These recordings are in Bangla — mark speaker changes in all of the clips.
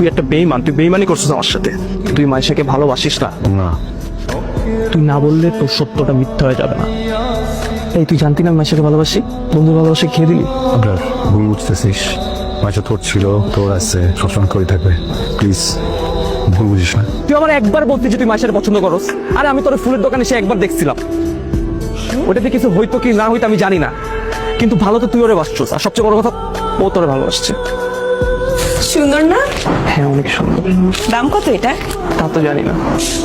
Speaker 1: তুই একটা বেইমান তুই বেইমানি করছিস আমার সাথে। তুই মাইশাকে ভালোবাসিস না।
Speaker 2: না।
Speaker 1: তুই না বললে তোর সত্যটা মিথ্যা হয়ে যাবে না। এই তুই জানতি না মাইশাকে ভালোবাসি? বন্ধু ভালোবাসে খেয়ে দিলি?
Speaker 2: আপনার ভুল বুঝতেছিস। মাঝে তোর ছিল তোর আছে সবসময় করে থাকবে। প্লিজ ভুল বুঝিস না।
Speaker 1: তুই আমার একবার বলতি যে তুই মাইশাকে পছন্দ করস। আরে আমি তোর ফুলের দোকানে সে একবার দেখছিলাম। ওটাতে কিছু হইতো কি না হইতো আমি জানি না। কিন্তু ভালো তো তুই ওরে বাসছিস। আর সবচেয়ে বড় কথা ও তোরে ভালোবাসছে।
Speaker 3: সুন্দর না?
Speaker 1: হ্যাঁ অনেক সুন্দর।
Speaker 3: দাম কত এটা?
Speaker 1: তা তো জানি না।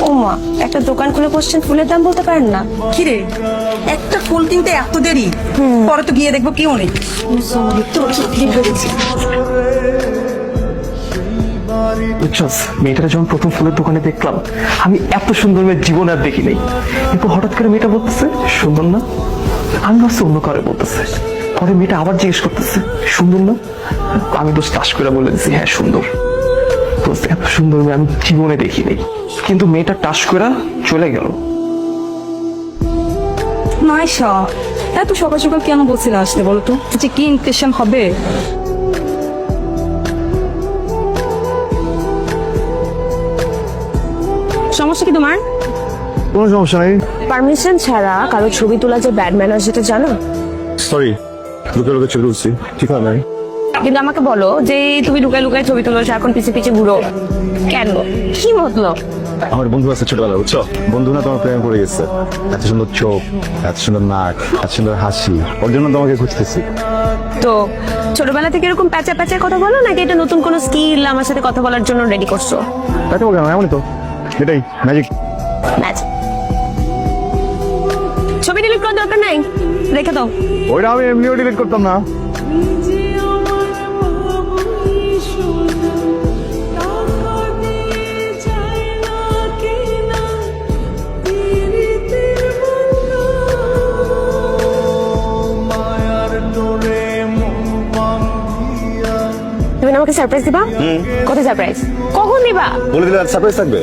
Speaker 3: ও মা একটা দোকান খুলে বসছেন ফুলের দাম বলতে পারেন না?
Speaker 4: কিরে একটা ফুল কিনতে এত দেরি? পরে তো গিয়ে দেখব কেউ নেই।
Speaker 1: বুঝছস মেয়েটাকে যখন প্রথম ফুলের দোকানে দেখলাম আমি এত সুন্দর মেয়ে জীবন আর দেখি নাই কিন্তু হঠাৎ করে মেয়েটা বলতেছে সুন্দর না? আমি ভাবছি অন্য কারে বলতেছে। পরে মেয়েটা আবার জিজ্ঞেস করতেছে সুন্দর না? আমি তো টাস করে বলে দিচ্ছি হ্যাঁ সুন্দর। তো এত সুন্দর মেয়ে আমি জীবনে দেখি নাই কিন্তু মেয়েটা টাস করে চলে গেল।
Speaker 5: মাইশা এত সকাল সকাল কেন বলছিলে আসতে বলো তো? যে কি ইমপ্রেশন হবে? সমস্যা কি তোমার?
Speaker 2: কোনো সমস্যা নেই।
Speaker 3: পারমিশন ছাড়া কারও ছবি তোলা যে ব্যাড ম্যানার যেটা জানো?
Speaker 2: সরি লোকে লোকে ছবি তুলছি। ঠিক আছে নাই?
Speaker 3: কিন্তু আমাকে বলো যে তুমি লুকায় লুকায় ছবি তোলো এখন পিছে পিছে ঘুরো। কেন? কি মতলব?
Speaker 2: আমার বন্ধু আছে ছোটবেলা বুঝছ? বন্ধু না তোমার প্রেমে পড়ে গেছে। এত সুন্দর চোখ এত সুন্দর নাক এত সুন্দর হাসি। ওর জন্য তোমাকে খুঁজতেছি।
Speaker 3: তো ছোটবেলা থেকে এরকম প্যাচা প্যাচার কথা বলো নাকি এটা নতুন কোনো স্কিল আমার সাথে কথা বলার জন্য রেডি করছ?
Speaker 2: তাকে বলবে না এমনই তো। এটাই ম্যাজিক
Speaker 3: ম্যাচ ছবি ডিলিট করার দরকার নাই? রেখে দাও।
Speaker 2: ওইটা আমি এমনিও ডিলিট করতাম না।
Speaker 3: তুমি আমাকে সারপ্রাইজ দিবা? কত সারপ্রাইজ কখন দিবা
Speaker 2: বলে দিলে সারপ্রাইজ থাকবে?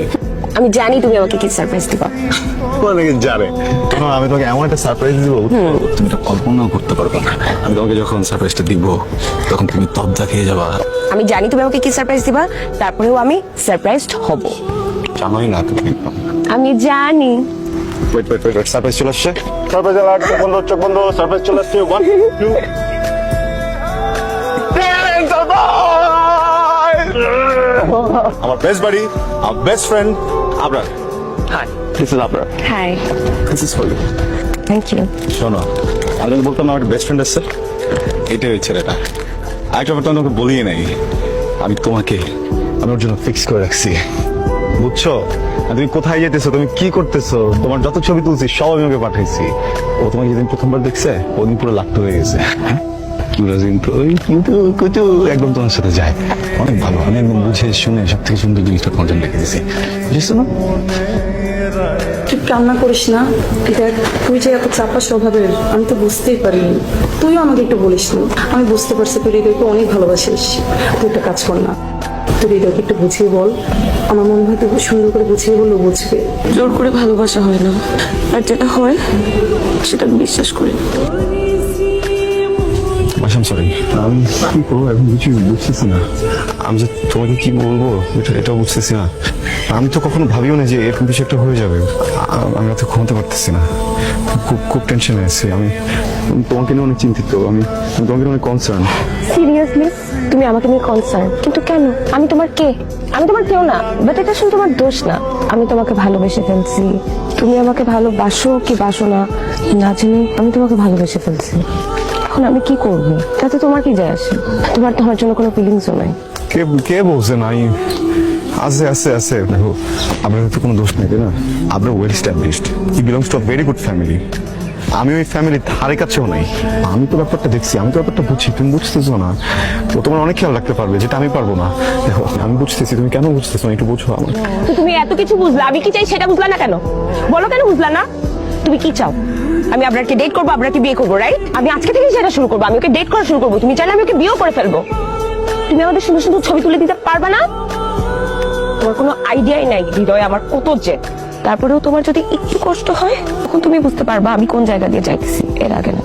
Speaker 3: আমি জানি তুমি আমাকে কি সারপ্রাইজ দিবা।
Speaker 2: থেকে জানে? তখন আমি তোমাকে এমন একটা সারপ্রাইজ দিব? তুমি এটা কল্পনাও করতে পারবে না। আমি তোমাকে যখন সারপ্রাইজটা দিব তখন তুমি তবদা খেয়ে যাবা।
Speaker 3: আমি জানি তুমি আমাকে কি সারপ্রাইজ দিবা তারপরেও আমি সারপ্রাইজড হব।
Speaker 2: জানোই না তুমি।
Speaker 3: আমি জানি।
Speaker 2: ওয়েট ওয়েট ওয়েট সারপ্রাইজ চলে আসছে? সারপ্রাইজ আলার্ট চোখ বন্ধ চোখ বন্ধ সারপ্রাইজ চলে আসছে। ওয়ান টু আমার বেস্ট বাড়ি আমার best friend Abrar.
Speaker 1: Hi this is Abrar.
Speaker 3: Hi
Speaker 2: this is for you
Speaker 3: thank you
Speaker 2: শোনো আমি বলতাম না আমার বেস্ট ফ্রেন্ড আছে। এটাই ওই ছেলেটা। আরেকটা ব্যাপার তোমাকে বলিয়ে নাই। আমি তোমাকে আমি ওর জন্য ফিক্স করে রাখছি। বুঝছ? তুমি কোথায় যেতেছো? তুমি কি করতেছো? তোমার যত ছবি তুলছি সব আমি ওকে পাঠাইছি। ও তোমাকে যেদিন প্রথমবার দেখছে ওদিন পুরো লাক্ত হয়ে গেছে। ওই কুচু একদম তোমার সাথে যায়। অনেক ভালো আমি একদম বুঝে শুনে সব থেকে সুন্দর জিনিসটা তোমার জন্য রেখে দিয়েছি বুঝেছ না?
Speaker 5: তুই কান্না করিস না দেখ তুই যে এত চাপা স্বভাবের আমি তো বুঝতেই পারিনি। তুইও আমাকে একটু বলিস না। আমি বুঝতে পারছি তুই হৃদয়কে অনেক ভালোবাসিস। তুই একটা কাজ কর না। তুই হৃদয়কে একটু বুঝিয়ে বল। আমার মনে হয় তুই খুব সুন্দর করে বুঝিয়ে বললেও বুঝবে। জোর করে ভালোবাসা হয় না। আর যেটা হয় সেটা আমি বিশ্বাস করি।
Speaker 2: আসাম সরি আমি কি করব? এখন কিছু বুঝতেছি না। আমি যে তোমাকে কি বলব? এটা এটাও বুঝতেছি না। আমি তো কখনো ভাবিও না যে এরকম কিছু একটা হয়ে যাবে। আমি এত ঘুমাতে পারতেছি না। খুব খুব টেনশনে আছি। আমি তোমাকে নিয়ে অনেক চিন্তিত। আমি তোমাকে নিয়ে অনেক কনসার্ন
Speaker 3: সিরিয়াসলি তুমি আমাকে নিয়ে কনসার্ন কিন্তু কেন? আমি তোমার কে? আমি তোমার কেউ না। বাট এটা শুধু তোমার দোষ না। আমি তোমাকে ভালোবেসে ফেলছি। তুমি আমাকে ভালোবাসো কি বাসো না না জেনে আমি তোমাকে ভালোবেসে ফেলছি। এখন আমি কি করব? তাতে তোমার কি যায় আসে? তোমার তো আমার জন্য কোনো ফিলিংসও নাই।
Speaker 2: কে কে বলছে নাই আছে আছে আছে। দেখো আপনার তো কোনো দোষ নেই তাই না? আপনার well established he belongs to a very good family আমি ওই ফ্যামিলির ধারে কাছেও নাই। আমি তো ব্যাপারটা দেখছি আমি তো ব্যাপারটা বুঝছি তুমি বুঝতেছো না। ও তোমার অনেক খেয়াল রাখতে পারবে যেটা আমি পারব না। দেখো আমি বুঝতেছি তুমি কেন বুঝতেছো না? একটু বুঝো আমার
Speaker 3: তো তুমি এত কিছু বুঝলা আমি কি চাই সেটা বুঝলা না কেন? বলো কেন বুঝলা না? তুমি কি চাও? আমি আপনাকে ডেট করব, আপনাকে বিয়ে করব রাইট আমি আজকে থেকে সেটা শুরু করব, আমি ওকে ডেট করা শুরু করব। তুমি চাইলে আমি ওকে বিয়েও করে ফেলব। তুমি আমাদের সুন্দর সুন্দর ছবি তুলে দিতে পারবে না? তোমার কোনো আইডিয়াই নাই, হৃদয় আমার কত জেদ তারপরেও তোমার যদি একটু কষ্ট হয়, তখন তুমি বুঝতে পারবা আমি কোন জায়গা দিয়ে যাইতেছি, এর আগে না।